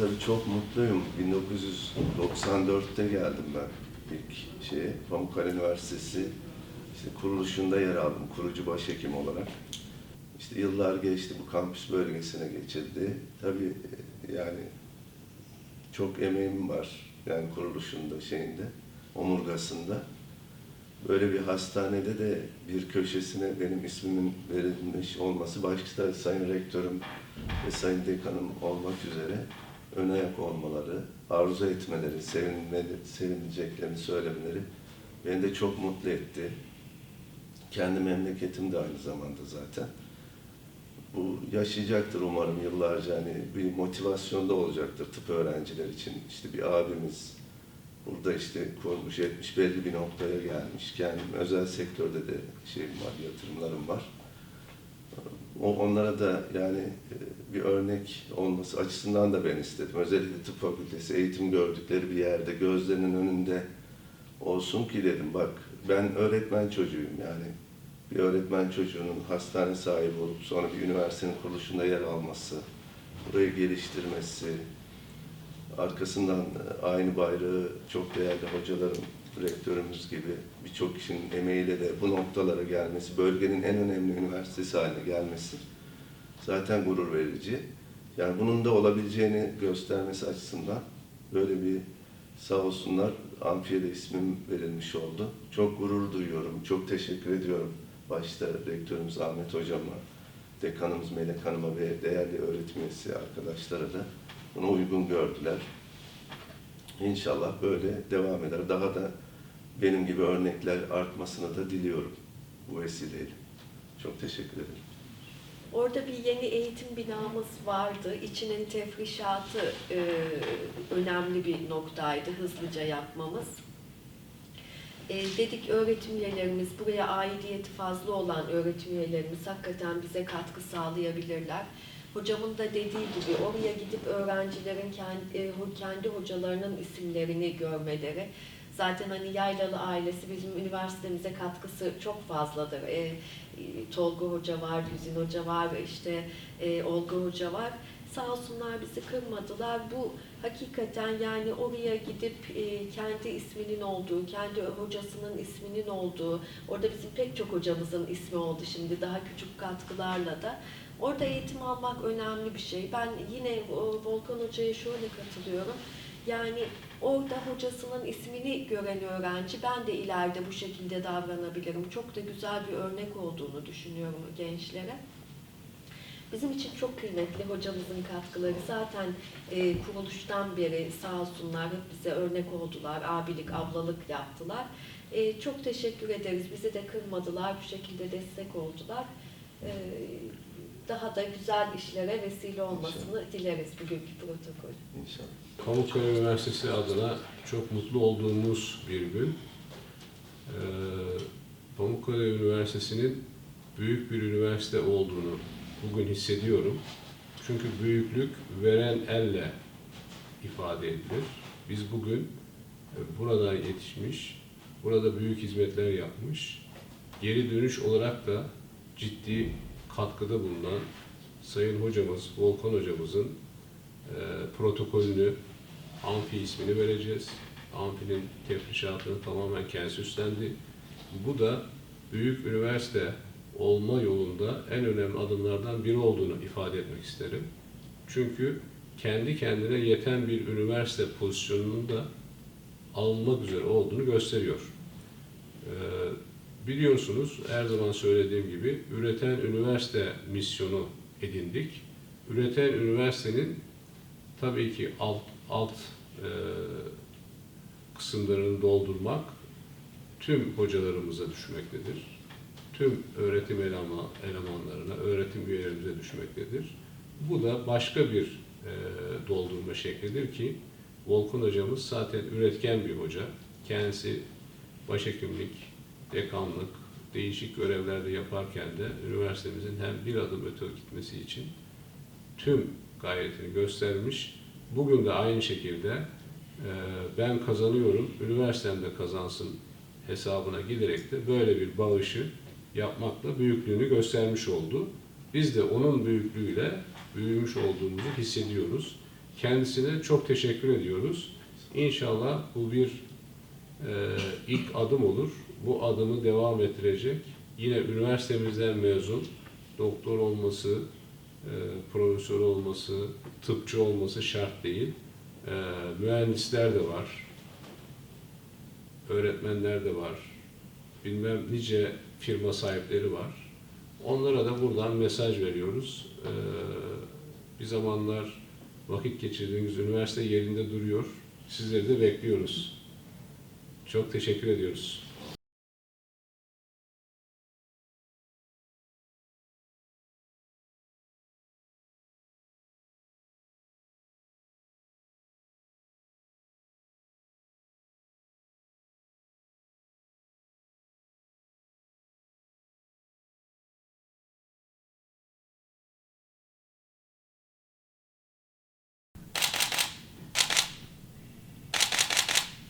tabii çok mutluyum. 1994'te geldim ben ilk şeye, Pamukkale Üniversitesi işte kuruluşunda yer aldım, kurucu başhekim olarak. İşte yıllar geçti, bu kampüs bölgesine geçildi. Tabii e, yani çok emeğim var yani kuruluşunda, şeyinde, omurgasında. Böyle bir hastanede de bir köşesine benim ismimin verilmiş olması, başta Sayın Rektörüm ve Sayın Dekanım olmak üzere ön ayak olmaları, arzu etmeleri, sevineceklerini söylemeleri beni de çok mutlu etti. Kendi memleketim de aynı zamanda zaten. Bu yaşayacaktır umarım yıllarca hani bir motivasyonda olacaktır tıp öğrenciler için. İşte bir abimiz burada işte kurmuş etmiş belli bir noktaya gelmiş. Kendim özel sektörde de şeyim var, yatırımlarım var. Onlara da yani e, bir örnek olması açısından da ben istedim. Özellikle tıp fakültesi eğitim gördükleri bir yerde gözlerinin önünde olsun ki dedim bak ben öğretmen çocuğuyum yani bir öğretmen çocuğunun hastane sahibi olup sonra bir üniversitenin kuruluşunda yer alması, burayı geliştirmesi, arkasından e, aynı bayrağı çok değerli hocalarım, rektörümüz gibi birçok kişinin emeğiyle de bu noktalara gelmesi, bölgenin en önemli üniversitesi haline gelmesi zaten gurur verici. Yani bunun da olabileceğini göstermesi açısından böyle bir sağ olsunlar Amfiye ismim verilmiş oldu. Çok gurur duyuyorum, çok teşekkür ediyorum. Başta rektörümüz Ahmet Hocam'a, dekanımız Melek Hanım'a ve değerli öğretim üyesi arkadaşlara da bunu uygun gördüler. İnşallah böyle devam eder. Daha da benim gibi örnekler artmasını da diliyorum bu vesileyle. Çok teşekkür ederim. Orada bir yeni eğitim binamız vardı. İçinin tefrişatı e, önemli bir noktaydı hızlıca yapmamız. E, dedik öğretim üyelerimiz, buraya aidiyeti fazla olan öğretim üyelerimiz hakikaten bize katkı sağlayabilirler. Hocamın da dediği gibi oraya gidip öğrencilerin kendi, e, kendi hocalarının isimlerini görmeleri, Zaten hani Yaylalı ailesi bizim üniversitemize katkısı çok fazladır. E, e, Tolga Hoca var, Güzin Hoca var, işte e, Olga Hoca var. Sağ olsunlar bizi kırmadılar. Bu hakikaten yani oraya gidip e, kendi isminin olduğu, kendi hocasının isminin olduğu, orada bizim pek çok hocamızın ismi oldu şimdi daha küçük katkılarla da. Orada eğitim almak önemli bir şey. Ben yine o, Volkan Hoca'ya şöyle katılıyorum. Yani orada hocasının ismini gören öğrenci ben de ileride bu şekilde davranabilirim. Çok da güzel bir örnek olduğunu düşünüyorum gençlere. Bizim için çok kıymetli hocamızın katkıları. Zaten e, kuruluştan beri sağ olsunlar hep bize örnek oldular. Abilik, ablalık yaptılar. E, çok teşekkür ederiz. Bizi de kırmadılar. Bu şekilde destek oldular. E, daha da güzel işlere vesile olmasını dileriz bugünkü protokol. İnşallah. Pamukkale Üniversitesi adına çok mutlu olduğumuz bir gün. Ee, Pamukkale Üniversitesi'nin büyük bir üniversite olduğunu bugün hissediyorum. Çünkü büyüklük veren elle ifade edilir. Biz bugün e, burada yetişmiş, burada büyük hizmetler yapmış, geri dönüş olarak da ciddi katkıda bulunan Sayın Hocamız, Volkan Hocamızın e, protokolünü, amfi ismini vereceğiz. Amfinin tefrişatını tamamen kendisi üstlendi. Bu da büyük üniversite olma yolunda en önemli adımlardan biri olduğunu ifade etmek isterim. Çünkü kendi kendine yeten bir üniversite pozisyonunun da alınmak üzere olduğunu gösteriyor. Ee, biliyorsunuz her zaman söylediğim gibi üreten üniversite misyonu edindik. Üreten üniversitenin tabii ki alt, alt e, kısımlarını doldurmak tüm hocalarımıza düşmektedir. Tüm öğretim elema, elemanlarına, öğretim üyelerimize düşmektedir. Bu da başka bir e, doldurma şeklidir ki Volkan hocamız zaten üretken bir hoca. Kendisi başhekimlik, dekanlık, değişik görevlerde yaparken de üniversitemizin hem bir adım öte gitmesi için tüm gayretini göstermiş. Bugün de aynı şekilde e, ben kazanıyorum, üniversitem de kazansın hesabına giderek de böyle bir bağışı yapmakla büyüklüğünü göstermiş oldu. Biz de onun büyüklüğüyle büyümüş olduğumuzu hissediyoruz. Kendisine çok teşekkür ediyoruz. İnşallah bu bir e, ilk adım olur. Bu adımı devam ettirecek. Yine üniversitemizden mezun, doktor olması, e, profesör olması, tıpçı olması şart değil. E, mühendisler de var, öğretmenler de var, bilmem nice firma sahipleri var. Onlara da buradan mesaj veriyoruz. E, bir zamanlar vakit geçirdiğiniz üniversite yerinde duruyor. Sizleri de bekliyoruz. Çok teşekkür ediyoruz.